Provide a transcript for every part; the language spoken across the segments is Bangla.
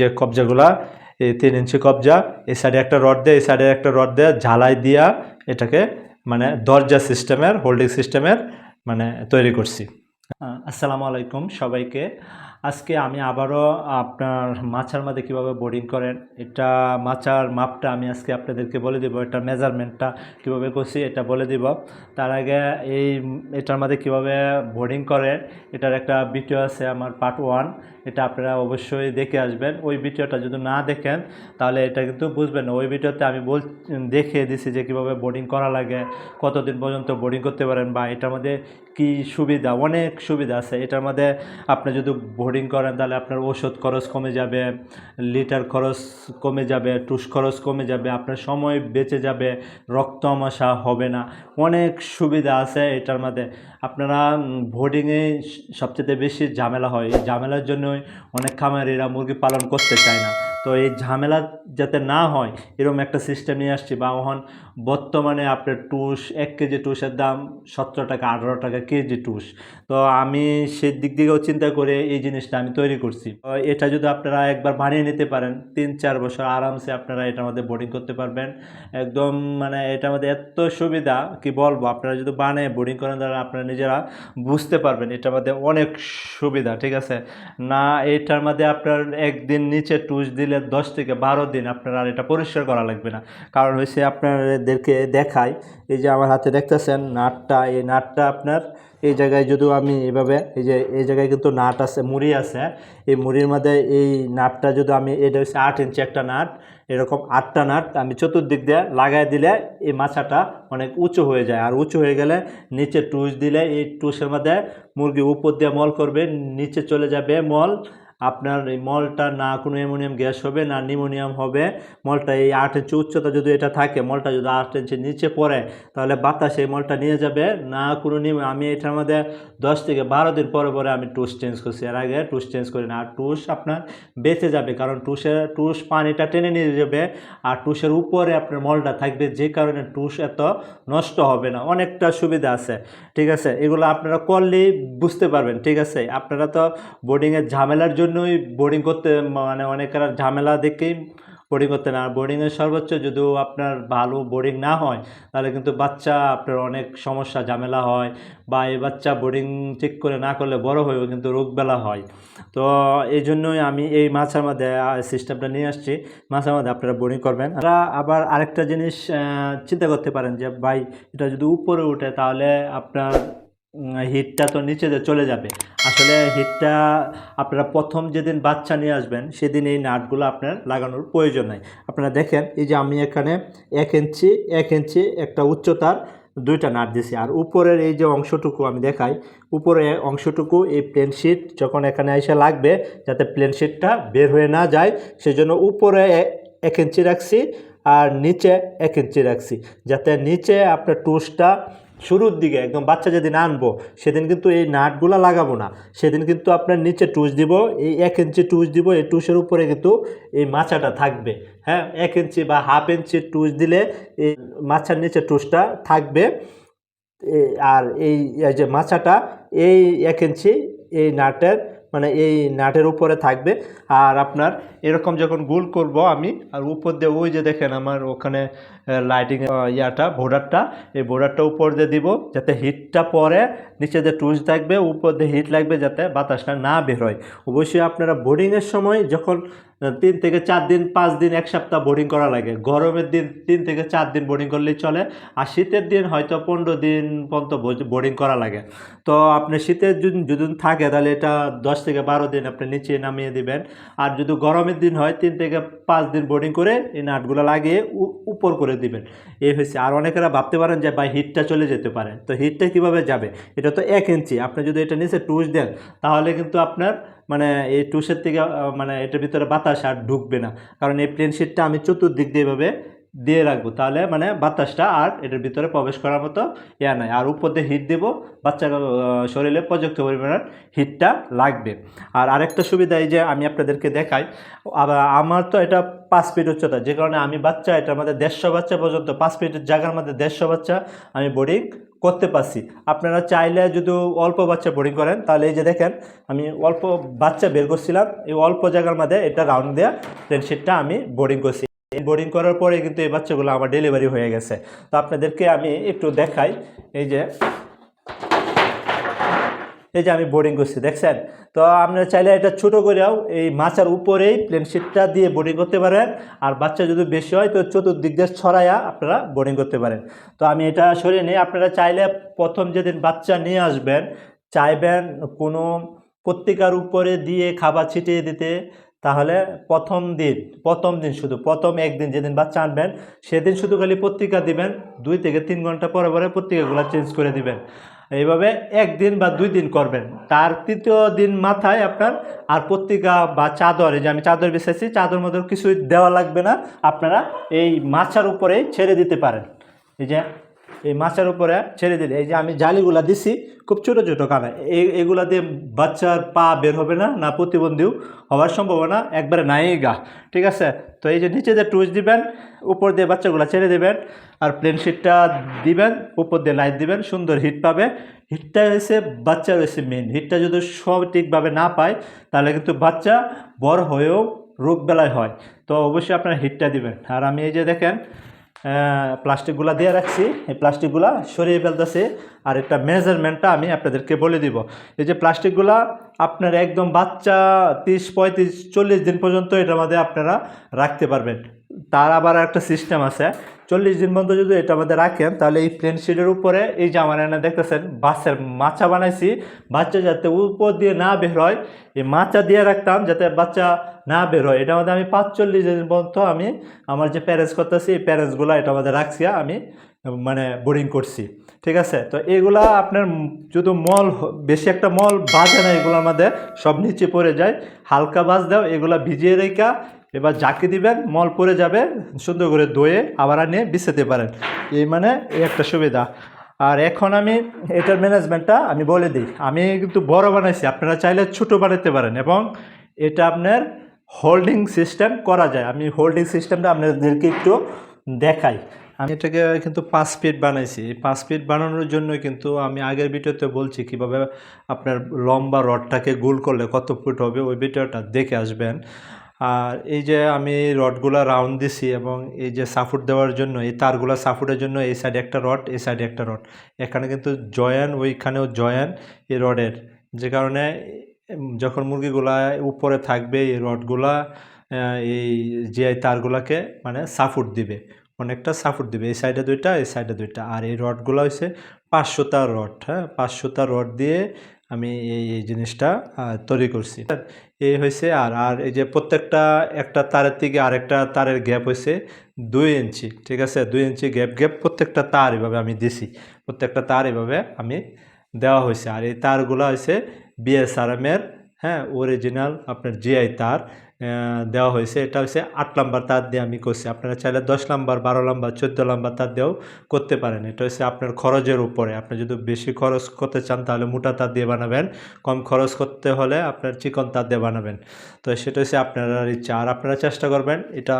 যে কবজাগুলা, এই তিন ইঞ্চি কবজা, এই সাইডে একটা রড দেয়, এই সাইডে একটা রড দেয়, ঝালাই দিয়া এটাকে মানে দরজা সিস্টেমের হোল্ডিং সিস্টেমের মানে তৈরি করছি। আসসালামু আলাইকুম সবাইকে। আজকে আমি আবারও আপনার মাছার মধ্যে কীভাবে বোর্ডিং করেন, এটা মাছার মাপটা আমি আজকে আপনাদেরকে বলে দিব, এটা মেজারমেন্টটা কীভাবে করছি, এটা বলে দিব। তার আগে এই, এটার মধ্যে কীভাবে বোর্ডিং করেন, এটার একটা ভিডিও আছে আমার পার্ট ওয়ান এটা আপনারা অবশ্যই দেখে আসবেন। ওই ভিডিওটা যদি না দেখেন, তাহলে এটা কিন্তু বুঝবেন ওই ভিডিওতে আমি বল, দেখিয়ে দিছি যে কীভাবে বোর্ডিং করা লাগে, কতদিন পর্যন্ত বোর্ডিং করতে পারেন বা এটার মধ্যে কি সুবিধা, অনেক সুবিধা আছে। এটার মধ্যে আপনি যদি বোর্ডিং করেন, তাহলে আপনার ওষুধ খরচ কমে যাবে, লিটার খরচ কমে যাবে, টুস খরচ কমে যাবে, আপনার সময় বেঁচে যাবে, রক্ত আমাশা হবে না। অনেক সুবিধা আছে এটার মধ্যে। আপনারা বোর্ডিংয়ে সবচেয়ে বেশি ঝামেলা হয়। এই ঝামেলার জন্যই অনেক খামারিরা মুরগি পালন করতে চায় না। তো এই ঝামেলা যাতে না হয় এরকম একটা সিস্টেম নিয়ে আসছি। বা এখন বর্তমানে আপনার টুস, এক কেজি টুসের দাম সতেরো টাকা, আঠারো টাকা কেজি টুস। তো আমি সেই দিক দিকেও চিন্তা করে এই জিনিসটা আমি তৈরি করছি। এটা যদি আপনারা একবার বানিয়ে নিতে পারেন, তিন চার বছর আরামসে আপনারা এটার মধ্যে বোর্ডিং করতে পারবেন। একদম মানে এটার মধ্যে এত সুবিধা কি বলব, আপনারা যদি বানিয়ে বোর্ডিং করেন তাহলে আপনারা নিজেরা বুঝতে পারবেন এটার মধ্যে অনেক সুবিধা, ঠিক আছে? না, এটার মধ্যে আপনার একদিন নিচে টুস দিলে দশ থেকে বারো দিন আপনার আর এটা পরিষ্কার করা লাগবে না। কারণ হয়েছে আপনাদেরকে দেখাই। এই যে আমার হাতে দেখতেছেন নাটটা, এই নাটটা আপনার, এই জায়গায় যদিও আমি এভাবে, এই যে, এই জায়গায় কিন্তু নাট আছে, মুড়ি আছে। এই মুড়ির মধ্যে এই নাটটা যদি আমি, এটা হচ্ছে আট ইঞ্চি একটা নাট, এরকম আটটা নাট আমি চতুর্দিক দিয়ে লাগাই দিলে এই মাছাটা অনেক উঁচু হয়ে যায়। আর উঁচু হয়ে গেলে নিচে টুস দিলে এই টুসের মধ্যে মুরগি উপর দিয়ে মল করবে, নিচে চলে যাবে মল। আপনার এই মলটা না কোনো অ্যামোনিয়াম গ্যাস হবে, না নিমোনিয়াম হবে। মলটা এই আট ইঞ্চি উচ্চতা যদি এটা থাকে, মলটা যদি আট ইঞ্চি নিচে পড়ে, তাহলে বাতাস এই মলটা নিয়ে যাবে। না কোনো নিম, আমি এটার মধ্যে দশ থেকে বারো দিন পরে পরে আমি টুস চেঞ্জ করছি। এর আগে টুস চেঞ্জ করি না। আর টুস আপনার বেঁচে যাবে, কারণ টুসের, টুস পানিটা টেনে নিয়ে যাবে। আর টুসের উপরে আপনার মলটা থাকবে, যে কারণে টুস এত নষ্ট হবে না। অনেকটা সুবিধা আছে, ঠিক আছে? এগুলো আপনারা করলেই বুঝতে পারবেন, ঠিক আছে? আপনারা তো বোর্ডিংয়ের ঝামেলার জন্যই বোর্ডিং করতে মানে অনেকের ঝামেলা দেখেই বোর্ডিং করতে না। আর বোর্ডিংয়ের সর্বোচ্চ যদিও আপনার ভালো বোর্ডিং না হয়, তাহলে কিন্তু বাচ্চা আপনার অনেক সমস্যা, ঝামেলা হয় বা এই বাচ্চা বোর্ডিং ঠিক করে না করলে বড় হয়েও কিন্তু রোগবেলা হয়। তো এই জন্যই আমি এই মাছের মধ্যে সিস্টেমটা নিয়ে আসছি। মাছের মধ্যে আপনারা বোর্ডিং করবেন। আপনারা আবার আরেকটা জিনিস চিন্তা করতে পারেন যে, ভাই, এটা যদি উপরে উঠে তাহলে আপনার হিটটা তো নিচে দিয়ে চলে যাবে। আসলে হিটটা আপনারা প্রথম যেদিন বাচ্চা নিয়ে আসবেন, সেদিন এই নাটগুলো আপনার লাগানোর প্রয়োজন নাই। আপনারা দেখেন, এই যে আমি এখানে এক ইঞ্চি এক ইঞ্চি একটা উচ্চতার দুইটা নাট দিছি। আর উপরের এই যে অংশটুকু আমি দেখাই উপরে অংশটুকু এই প্লেন শিট যখন এখানে এসে লাগবে, যাতে প্লেন শিটটা বের হয়ে না যায়, সেজন্য উপরে এক ইঞ্চি রাখছি আর নিচে এক ইঞ্চি রাখছি। যাতে নিচে আপনার টুসটা শুরুর দিকে একদম বাচ্চা যেদিন আনব, সেদিন কিন্তু এই নাটগুলো লাগাবো না। সেদিন কিন্তু আপনার নিচে টুস দিব, এই এক ইঞ্চি টুস দিব, এই টুসের উপরে কিন্তু এই মাছাটা থাকবে। হ্যাঁ এক ইঞ্চি বা হাফ ইঞ্চি টুস দিলে এই মাছার নিচে টুসটা থাকবে। আর এই যে মাছাটা, এই এক ইঞ্চি এই নাটের মানে এই নাটের উপরে থাকবে। আর আপনার এরকম যখন গোল করব আমি, আর উপর দিয়ে ওই যে দেখেন আমার ওখানে লাইটিং ইয়াটা বোর্ডারটা এই বোর্ডারটা উপর দিয়ে দিব যাতে হিটটা পরে, নিচে যে টুচ থাকবে, উপর দিয়ে হিট লাগবে যাতে বাতাসটা না বেরোয় অবশ্যই আপনারা বোর্ডিংয়ের সময় যখন তিন থেকে চার দিন, পাঁচ দিন, এক সপ্তাহ বোর্ডিং করা লাগে। গরমের দিন তিন থেকে চার দিন বোর্ডিং করলেই চলে, আর শীতের দিন হয়তো পনেরো দিন পর্যন্ত বোর্ডিং করা লাগে। তো আপনি শীতের দিন যদি থাকে, তাহলে এটা দশ থেকে বারো দিন আপনি নিচে নামিয়ে দিবেন। আর যদি গরমের দিন হয়, তিন থেকে পাঁচ দিন বোর্ডিং করে এই নাটগুলো লাগিয়ে উপর করে দিবেন। এই হয়েছে। আর অনেকেরা ভাবতে পারেন যে, ভাই হিটটা চলে যেতে পারে। তো হিটটা কীভাবে যাবে? এটা তো এক ইঞ্চি। আপনি যদি এটা নিচে টুস দেন, তাহলে কিন্তু আপনার মানে এই টুসের থেকে মানে এটার ভিতরে বাতাস আর ঢুকবে না। কারণ এই প্লেন শিটটা আমি চতুর্দিক দিয়ে এভাবে দিয়ে রাখব। তাহলে মানে বাতাসটা আর এটার ভিতরে প্রবেশ করার মতো ইয়া নাই। আর উপর দিয়ে হিট দেবো, বাচ্চার শরীরে পর্যাপ্ত পরিমাণের হিটটা লাগবে। আর আরেকটা সুবিধা এই যে আমি আপনাদেরকে দেখাই, আবার আমার তো এটা পাঁচ ফিট উচ্চতা, যে কারণে আমি বাচ্চা এটার মধ্যে দেড়শো বাচ্চা পর্যন্ত, পাঁচ ফিটের জায়গার মধ্যে দেড়শো বাচ্চা আমি বোর্ডিং করতে পারছি। আপনারা চাইলে যদি অল্প বাচ্চা বোর্ডিং করেন, তাহলে এই যে দেখেন, আমি অল্প বাচ্চা বের করছিলাম, এই অল্প জায়গার মধ্যে এটা রাউন্ড দেওয়া ফ্রেন্ডশিপটা আমি বোর্ডিং করছি। বোর্ডিং করার পরে কিন্তু এই বাচ্চাগুলো আমার ডেলিভারি হয়ে গেছে। তো আপনাদেরকে আমি একটু দেখাই, এই যে এই যে আমি বোর্ডিং করছি, দেখছেন? তো আপনারা চাইলে এটা ছোটো করেও এই মাচার উপরেই প্লেন শিটটা দিয়ে বোর্ডিং করতে পারেন। আর বাচ্চা যদি বেশি হয়, তো চতুর্দিক দিয়ে ছড়াইয়া আপনারা বোর্ডিং করতে পারেন। তো আমি এটা সরিয়ে নিই। আপনারা চাইলে প্রথম যেদিন বাচ্চা নিয়ে আসবেন, চাইবেন কোনো পত্রিকার উপরে দিয়ে খাবার ছিটিয়ে দিতে তাহলে প্রথম দিন প্রথম দিন শুধু, প্রথম একদিন যেদিন বাচ্চা আনবেন, সেদিন শুধু খালি পত্রিকা দিবেন, দুই থেকে তিন ঘণ্টা পরে পরে পত্রিকাগুলো চেঞ্জ করে দিবেন। এইভাবে একদিন বা দুই দিন করবেন। তার তৃতীয় দিন মাথায় আপনার আর পত্রিকা বা চাদর যে আমি চাদর বেছেছি চাদর মধ্যে কিছুই দেওয়া লাগবে না, আপনারা এই মাছার উপরেই ছেড়ে দিতে পারেন। এই যে এই মাছের উপরে ছেড়ে দিলে, এই যে আমি জালিগুলা দিছি, খুব ছোটো ছোটো কানা। এই, এগুলা দিয়ে বাচ্চার পা বের হবে না না প্রতিবন্ধীও হওয়ার সম্ভাবনা একবারে নাই গা। ঠিক আছে? তো এই যে নিচে যে টুইচ দিবেন, উপর দিয়ে বাচ্চাগুলো ছেড়ে দেবেন, আর প্লেন শিটটা দিবেন, উপর দিয়ে লাইট দিবেন, সুন্দর হিট পাবে। হিটটা হয়েছে বাচ্চা হয়েছে মেন হিটটা যদি সঠিকভাবে না পায়, তাহলে কিন্তু বাচ্চা বড় হয়েও রোগ বেলায় হয়। তো অবশ্যই আপনারা হিটটা দিবেন। আর আমি এই যে দেখেন প্লাস্টিকগুলা দিয়ে রাখছি। এই প্লাস্টিকগুলা সরিয়ে ফেলতেছি। আর একটা মেজারমেন্টটা আমি আপনাদেরকে বলে দিব। এই যে প্লাস্টিকগুলা আপনার একদম বাচ্চা তিরিশ, পঁয়ত্রিশ, চল্লিশ দিন পর্যন্ত এটার মধ্যে আপনারা রাখতে পারবেন। তার আবার একটা সিস্টেম আছে। চল্লিশ দিন পর্যন্ত যদি এটা আমাদের রাখেন, তাহলে এই প্লেন শিটের উপরে এই যে আমার এনে দেখতেছেন বাচ্চার মাছা বানাইছি। বাচ্চা যাতে উপর দিয়ে না বের হয়, এই মাচা দিয়ে রাখতাম যাতে বাচ্চা না বের হয়। এটার মধ্যে আমি পাঁচচল্লিশ দিন পর্যন্ত আমি আমার যে প্যারেন্টস করতেছি, এই প্যারেন্টসগুলো এটা আমাদের রাখছি, আমি মানে বোরিং করছি। ঠিক আছে? তো এগুলা আপনার যদি মল বেশি একটা মল বাজে না, এগুলো আমাদের সব নিচে পড়ে যায়। হালকা বাজ দাও, এগুলা ভিজিয়ে রেখা এবার জাকি দিবেন, মল পড়ে যাবে, সুন্দর করে ধুয়ে আবার নিয়ে বিছাতে পারেন। এই মানে একটা সুবিধা। আর এখন আমি এটার ম্যানেজমেন্টটা আমি বলে দিই। আমি কিন্তু বড় বানাইছি, আপনারা চাইলে ছোটো বানাতে পারেন এবং এটা আপনার হোল্ডিং সিস্টেম করা যায়। আমি হোল্ডিং সিস্টেমটা আপনাদেরকে একটু দেখাই। আমি এটাকে কিন্তু পাঁচ ফিট বানাইছি। পাঁচ ফিট বানানোর জন্য কিন্তু আমি আগের ভিডিওতে বলছি, কীভাবে আপনার লম্বা রডটাকে গোল করলে কত ফুট হবে, ওই ভিডিওটা দেখে আসবেন। আর এই যে আমি রডগুলো রাউন্ড দিছি এবং এই যে সাফুট দেওয়ার জন্য, এই তারগুলো সাফুটের জন্য এই সাইডে একটা রড এই সাইডে একটা রড এখানে কিন্তু জয়েন, ওইখানেও জয়েন এই রডের যে কারণে, যখন মুরগিগুলা উপরে থাকবে, এই রডগুলা এই জিআই তারগুলাকে মানে সাফুট দিবে। অনেকটা সাপোর্ট দিবে। এই সাইডে দুইটা, এই সাইডে দুইটা। আর এই রডগুলো হচ্ছে পাঁচশো তার রড হ্যাঁ? পাঁচশো তার রড দিয়ে আমি এই এই জিনিসটা তৈরি করছি। এই হয়েছে আর আর এই যে প্রত্যেকটা, একটা তারের থেকে আরেকটা তারের গ্যাপ হয়েছে দুই ইঞ্চি, ঠিক আছে? দুই ইঞ্চি গ্যাপ গ্যাপ প্রত্যেকটা তার এভাবে আমি দিছি। প্রত্যেকটা তার এভাবে আমি দেওয়া হয়েছে। আর এই তারগুলো হয়েছে বিএসআরএমের হ্যাঁ? অরিজিনাল আপনার জিআই তার। দেওয়া হয়েছে। এটা হচ্ছে আট নাম্বার তার দিয়ে আমি করছি। আপনারা চাইলে দশ নাম্বার, বারো নাম্বার, চোদ্দ নাম্বার তার দিয়েও করতে পারেন। এটা হচ্ছে আপনার খরচের উপরে। আপনি যদি বেশি খরচ করতে চান তাহলে মোটা তার দিয়ে বানাবেন। কম খরচ করতে হলে আপনার চিকন তার দিয়ে বানাবেন। তো সেটা হচ্ছে আপনারা ইচ্ছা। আর আপনারা চেষ্টা করবেন এটা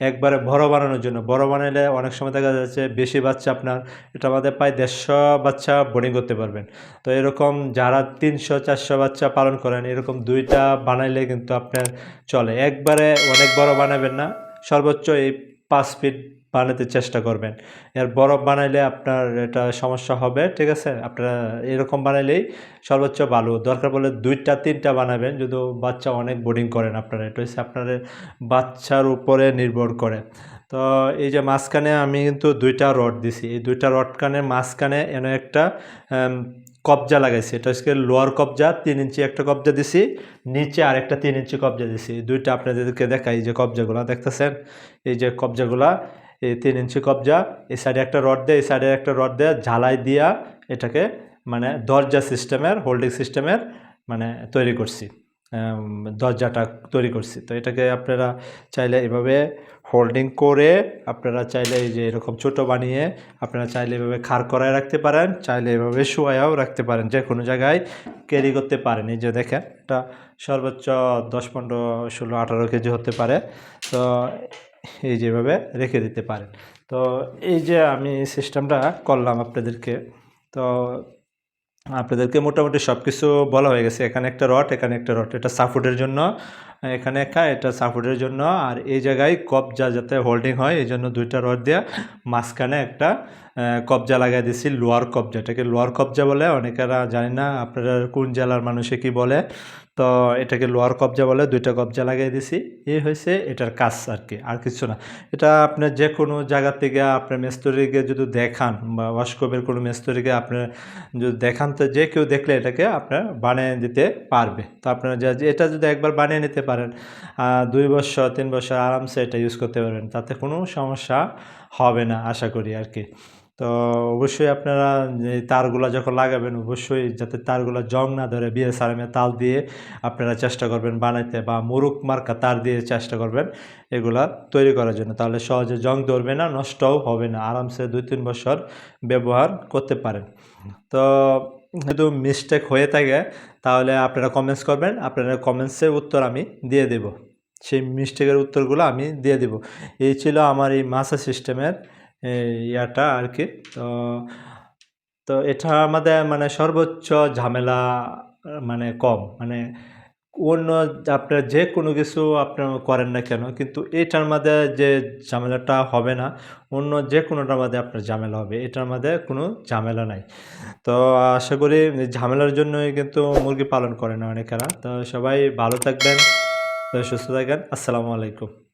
একবারে বড় বানানোর জন্য। বড় বানালে অনেক সময় দেখা যাচ্ছে বেশি বাচ্চা আপনার, এটা আমাদের প্রায় দেড়শো বাচ্চা বোর্ডিং করতে পারবেন। তো এরকম যারা তিনশো, চারশো বাচ্চা পালন করেন, এরকম দুইটা বানাইলে কিন্তু আপনার চলে। একবারে অনেক বড় বানাবেন না, সর্বোচ্চ এই পাঁচ ফিট বানাতে চেষ্টা করবেন। এর বরফ বানাইলে আপনার এটা সমস্যা হবে, ঠিক আছে? আপনারা এরকম বানাইলেই সর্বোচ্চ ভালো দরকার পড়লে দুইটা, তিনটা বানাবেন, যদিও বাচ্চা অনেক বোর্ডিং করেন আপনারা। এটা হচ্ছে আপনার বাচ্চার উপরে নির্ভর করে। তো এই যে মাঝখানে আমি কিন্তু দুইটা রড দিছি। এই দুইটা রড কানের মাঝখানে এনে একটা কবজা লাগাইছি। এটা হচ্ছে লোয়ার কবজা, তিন ইঞ্চি একটা কবজা দিছি। নিচে আর একটা তিন ইঞ্চি কবজা দিছি। দুইটা আপনাদেরকে দেখাই এই যে কবজাগুলো, দেখতেছেন? এই যে কবজাগুলা এই তিন ইঞ্চি কবজা, এই সাইডে একটা রড দেয়, এই সাইডে একটা রড দেয়া, ঝালাই দিয়া এটাকে মানে দরজা সিস্টেমের হোল্ডিং সিস্টেমের মানে তৈরি করছি। দরজাটা তৈরি করছি। তো এটাকে আপনারা চাইলে এভাবে হোল্ডিং করে আপনারা চাইলে এই যে এরকম ছোটো বানিয়ে আপনারা চাইলে এভাবে খাড় করায় রাখতে পারেন, চাইলে এভাবে শোয়াও রাখতে পারেন, যে কোনো জায়গায় ক্যারি করতে পারেন। এই যে দেখেন, এটা সর্বোচ্চ দশ, পনেরো, ষোলো, আঠারো কেজি হতে পারে। তো এই যেভাবে রেখে দিতে পারেন। তো এই যে আমি সিস্টেমটা করলাম আপনাদেরকে, তো আপনাদেরকে মোটামুটি সব কিছু বলা হয়ে গেছে। এখানে একটা রড, এখানে একটা রড। এটা সাপোর্টের জন্য, এখানে একা এটা সাপোর্টের জন্য। আর এই জায়গায় কবজা যাতে হোল্ডিং হয়, এই জন্য দুইটা রড দিয়ে মাঝখানে একটা কবজা লাগাই দিছি লোয়ার কবজা এটাকে লোয়ার কবজা বলে, অনেকেরা জানি না, আপনারা কোন জেলার মানুষে কি বলে। তো এটাকে লোয়ার কবজা বলে, দুইটা কবজা লাগিয়ে দিছি। এই হয়েছে এটার কাজ আর কি, আর কিছু না। এটা আপনার যে কোনো জায়গা থেকে আপনার মেস্তরিকে যদি দেখান বা ওয়াশকপের কোনো মেস্তরিকে আপনার যদি দেখান, তো যে কেউ দেখলে এটাকে আপনার বানিয়ে দিতে পারবে। তো আপনারা যা এটা যদি একবার বানিয়ে নিতে পারেন দুই বছর, তিন বছর আরামসে এটা ইউজ করতে পারবেন, তাতে কোনো সমস্যা হবে না, আশা করি আর কি। তো অবশ্যই আপনারা তারগুলো যখন লাগাবেন, অবশ্যই যাতে তারগুলো জং না ধরে বিএসআরএমে তাল দিয়ে আপনারা চেষ্টা করবেন বানাইতে বা মুরুক মার্কা তার দিয়ে চেষ্টা করবেন এগুলা তৈরি করার জন্য। তাহলে সহজে জং ধরবে না, নষ্টও হবে না, আরামসে দুই তিন বছর ব্যবহার করতে পারেন। তো যদি মিস্টেক হয়ে থাকে, তাহলে আপনারা কমেন্টস করবেন, আপনারা কমেন্টসের উত্তর আমি দিয়ে দেব। সেই মিস্টেকের উত্তরগুলো আমি দিয়ে দেব। এই ছিল আমার এই মাসা সিস্টেমের ইয়াটা আর কি তো তো এটা আমাদের মানে সর্বোচ্চ ঝামেলা মানে কম। মানে অন্য আপনার যে কোনো কিছু আপনার করেন না কেন, কিন্তু এটার মধ্যে যে ঝামেলাটা হবে না, অন্য যে কোনোটার মধ্যে আপনার ঝামেলা হবে, এটার মধ্যে কোনো ঝামেলা নাই। তো আশা করি ঝামেলার জন্যই কিন্তু মুরগি পালন করে না অনেকেরা। তো সবাই ভালো থাকবেন, সুস্থ থাকবেন। আসসালামু আলাইকুম।